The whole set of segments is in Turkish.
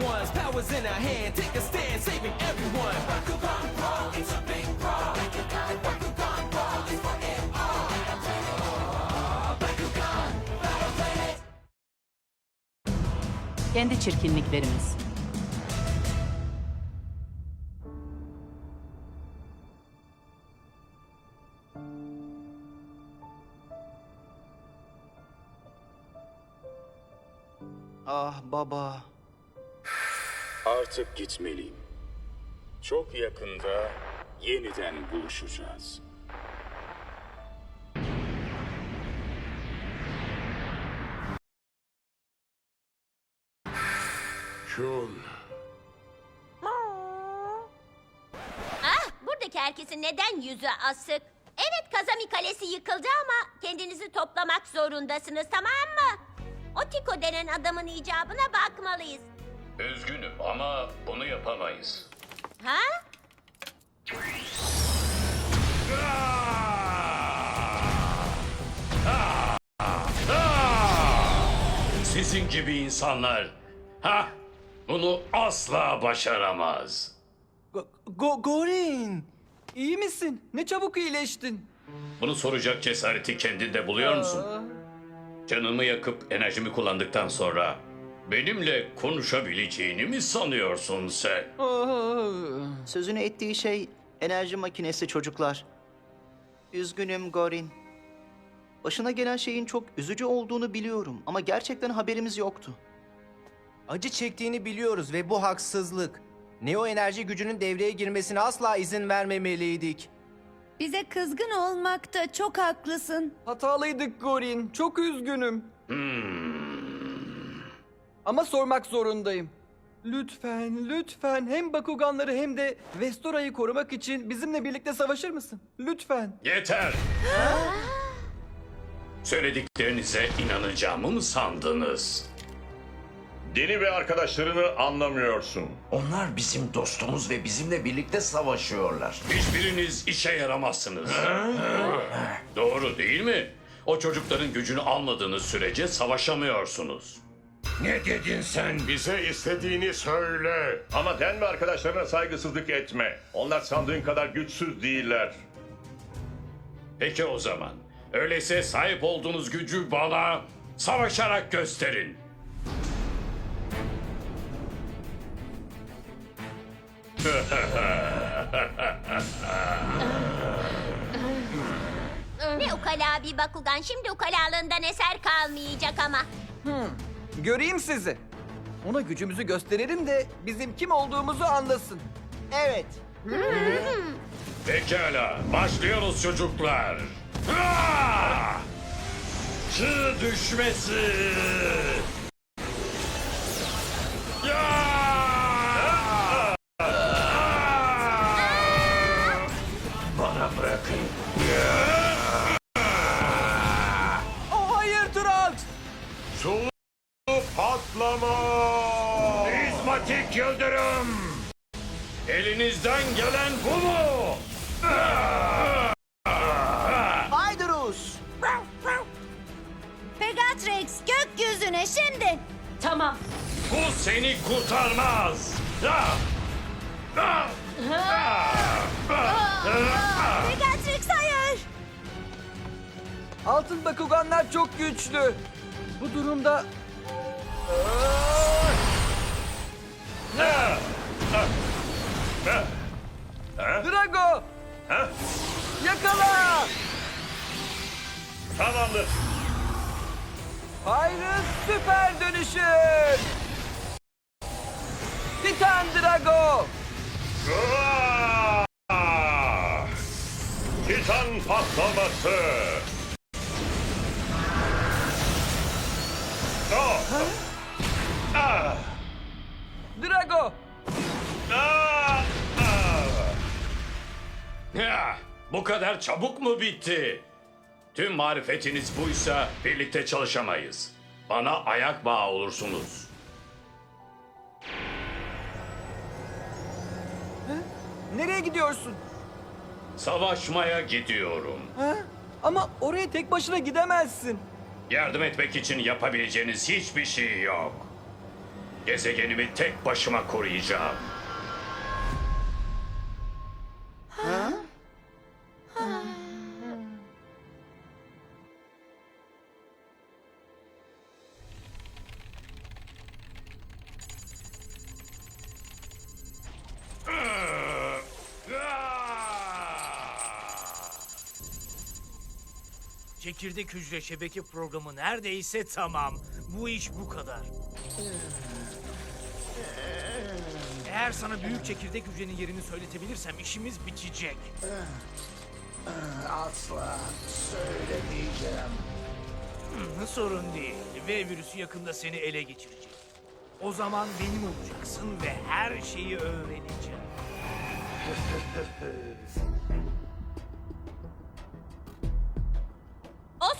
ones. Powers in our hand, take a stand, saving everyone. Bakugan Brawl, it's a big brawl. Bakugan Brawl is for it all. Bakugan, Battle Planet. Kendi çirkinliklerimiz. Baba. Artık gitmeliyim. Çok yakında yeniden buluşacağız. Şun. Ah, buradaki herkesin neden yüzü asık? Evet Kazami Kalesi yıkıldı ama kendinizi toplamak zorundasınız tamam mı? O Tiko denen adamın icabına bakmalıyız. Üzgünüm ama bunu yapamayız. Ha? Sizin gibi insanlar. Ha? Bunu asla başaramaz. Go- Go- Gorin. İyi misin? Ne çabuk iyileştin. Bunu soracak cesareti kendinde buluyor musun? Canımı yakıp enerjimi kullandıktan sonra benimle konuşabileceğini mi sanıyorsun sen? Sözünü ettiği şey enerji makinesi çocuklar. Üzgünüm Gorin. Başına gelen şeyin çok üzücü olduğunu biliyorum ama gerçekten haberimiz yoktu. Acı çektiğini biliyoruz ve bu haksızlık. Neo enerji gücünün devreye girmesine asla izin vermemeliydik. Bize kızgın olmakta çok haklısın. Hatalıydık Gorin. Çok üzgünüm. Ama sormak zorundayım. Lütfen, lütfen hem Bakuganları hem de Vestora'yı korumak için bizimle birlikte savaşır mısın? Lütfen. Yeter! Söylediklerinize inanacağımı mı sandınız? Deni ve arkadaşlarını anlamıyorsun. Onlar bizim dostumuz ve bizimle birlikte savaşıyorlar. Hiçbiriniz işe yaramazsınız. Doğru değil mi? O çocukların gücünü almadığınız sürece savaşamıyorsunuz. Ne dedin sen? Bize istediğini söyle. Ama Den ve arkadaşlarına saygısızlık etme. Onlar sandığın kadar güçsüz değiller. Peki o zaman. Öyleyse sahip olduğunuz gücü bana savaşarak gösterin. Ne ukala bir Bakugan şimdi ukalalığından eser kalmayacak ama. Göreyim sizi. Ona gücümüzü gösterelim de bizim kim olduğumuzu anlasın. Evet. Pekala, başlıyoruz çocuklar. Ah! Çığ düşmesi. Sulu patlama! Prizmatik yıldırım. Elinizden gelen bu mu? Haydrus. Pegatrix gökyüzüne şimdi. Tamam. Bu seni kurtarmaz. Ah! Ah! Pegatrix hayır. Altın Bakuganlar çok güçlü. Bu durumda... Drago! Yakala! Tamamdır. Pyrus süper dönüşüm! Titan Drago! Titan patlaması! Drago! Ah! Ah! Ya, bu kadar çabuk mu bitti? Tüm marifetiniz buysa birlikte çalışamayız. Bana ayak bağı olursunuz. Nereye gidiyorsun? Savaşmaya gidiyorum. Ha? Ama oraya tek başına gidemezsin. Yardım etmek için yapabileceğiniz hiçbir şey yok. Gezegenimi tek başıma koruyacağım. Çekirdek hücre şebeke programı neredeyse tamam. Bu iş bu kadar. Eğer sana büyük çekirdek hücrenin yerini söyletebilirsem işimiz bitecek. Asla söylemeyeceğim. Hı, Sorun değil. V virüsü yakında seni ele geçirecek. O zaman benim olacaksın ve her şeyi öğreneceğim.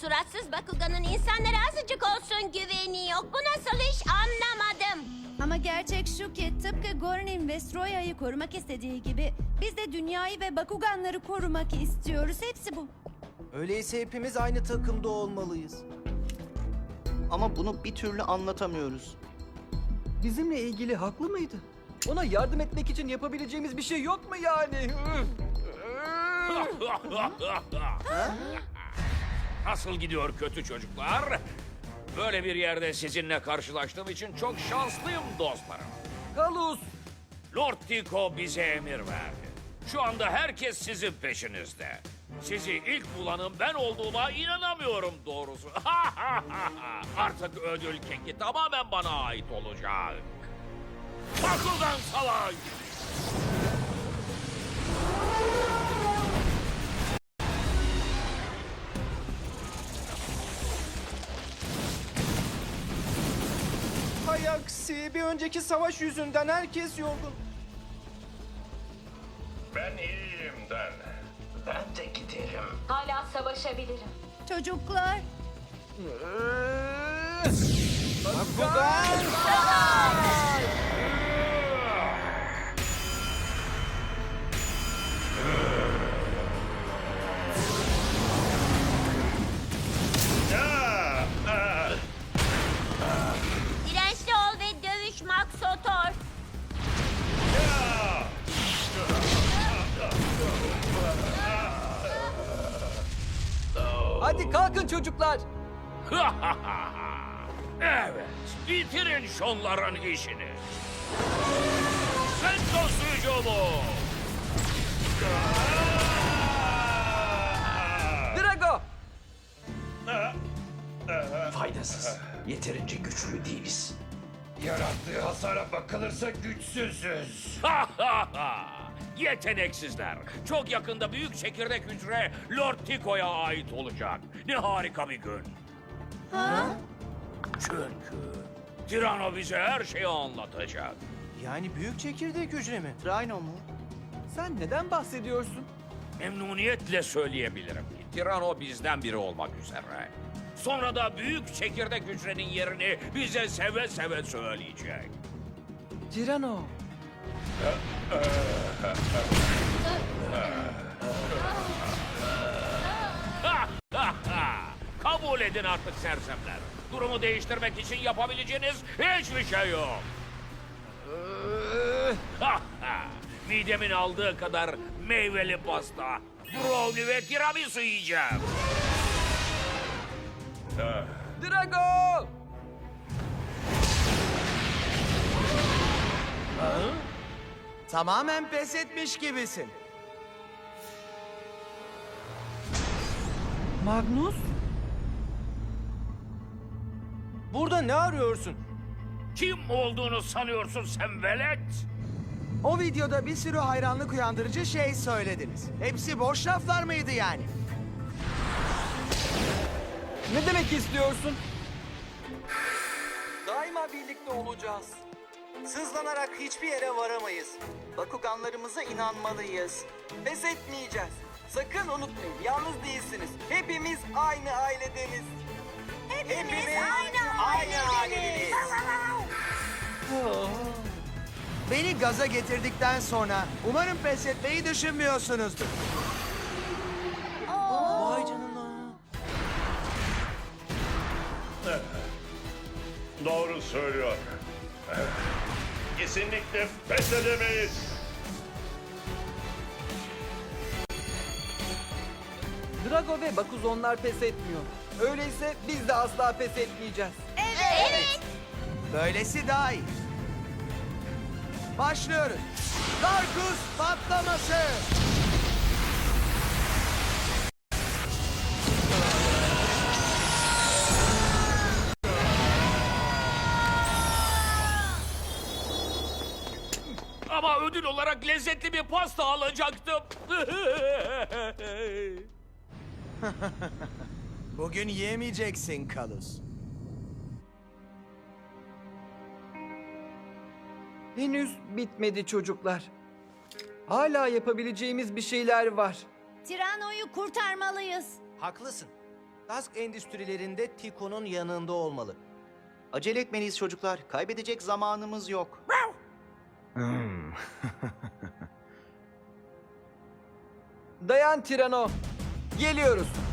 suratsız Bakugan'ın insanlara azıcık olsun güveni yok. Bu nasıl iş anlamadım. Ama gerçek şu ki tıpkı Gorin'in Vestroya'yı korumak istediği gibi biz de dünyayı ve Bakuganları korumak istiyoruz. Hepsi bu. Öyleyse hepimiz aynı takımda olmalıyız. Ama bunu bir türlü anlatamıyoruz. Bizimle ilgili haklı mıydı? Ona yardım etmek için yapabileceğimiz bir şey yok mu yani? Nasıl gidiyor kötü çocuklar? Böyle bir yerde sizinle karşılaştığım için çok şanslıyım dostlarım. Kalus! Lord Tico bize emir verdi. Şu anda herkes sizin peşinizde. Sizi ilk bulanın ben olduğuma inanamıyorum doğrusu. Artık ödül keki tamamen bana ait olacak. Bakugan Savaş! Aksi bir önceki savaş yüzünden herkes yorgun. Ben iyiyim Den. Ben de giderim. Hala savaşabilirim. Çocuklar Bakugan! Hadi kalkın çocuklar. evet, bitirin şunların işini. Sentos hücumu! Drago! Faydasız. Yeterince güçlü değiliz. Yarattığı hasara bakılırsa güçsüzüz. Yeteneksizler. Çok yakında büyük çekirdek hücre Lord Tico'ya ait olacak. Ne harika bir gün. Çünkü Tirano bize her şeyi anlatacak. Yani büyük çekirdek hücre mi? Rhino mu? Sen neden bahsediyorsun? Memnuniyetle söyleyebilirim ki Tirano bizden biri olmak üzere. Sonra da büyük çekirdek hücrenin yerini bize seve seve söyleyecek. Tirano. Kabul edin artık sersemler. Durumu değiştirmek için yapabileceğiniz hiçbir şey yok. Midemin aldığı kadar meyveli pasta, brownie ve tiramisu yiyeceğim. Drago! Tamamen pes etmiş gibisin. Magnus? Burada ne arıyorsun? Kim olduğunu sanıyorsun sen velet? O videoda bir sürü hayranlık uyandırıcı şey söylediniz. Hepsi boş laflar mıydı yani? Ne demek istiyorsun? Daima birlikte olacağız. Sızlanarak hiçbir yere varamayız. Bakuganlarımıza inanmalıyız. Pes etmeyeceğiz. Sakın unutmayın, yalnız değilsiniz. Hepimiz aynı ailedeniz. Hepimiz, aynı ailedeniz. Beni gaza getirdikten sonra umarım pes etmeyi düşünmüyorsunuzdur. Doğru söylüyor. Kesinlikle pes edemeyiz. Drago ve Bakuzonlar pes etmiyor. Öyleyse biz de asla pes etmeyeceğiz. Evet. Böylesi daha iyi. Başlıyoruz. Darkus patlaması. Ama ödül olarak lezzetli bir pasta alacaktım. Bugün yemeyeceksin Kalus. Henüz bitmedi çocuklar. Hala yapabileceğimiz bir şeyler var. Tirano'yu kurtarmalıyız. Haklısın. Task endüstrilerinde Tiko'nun yanında olmalı. Acele etmeliyiz çocuklar. Kaybedecek zamanımız yok. Dayan Tirano. Geliyoruz.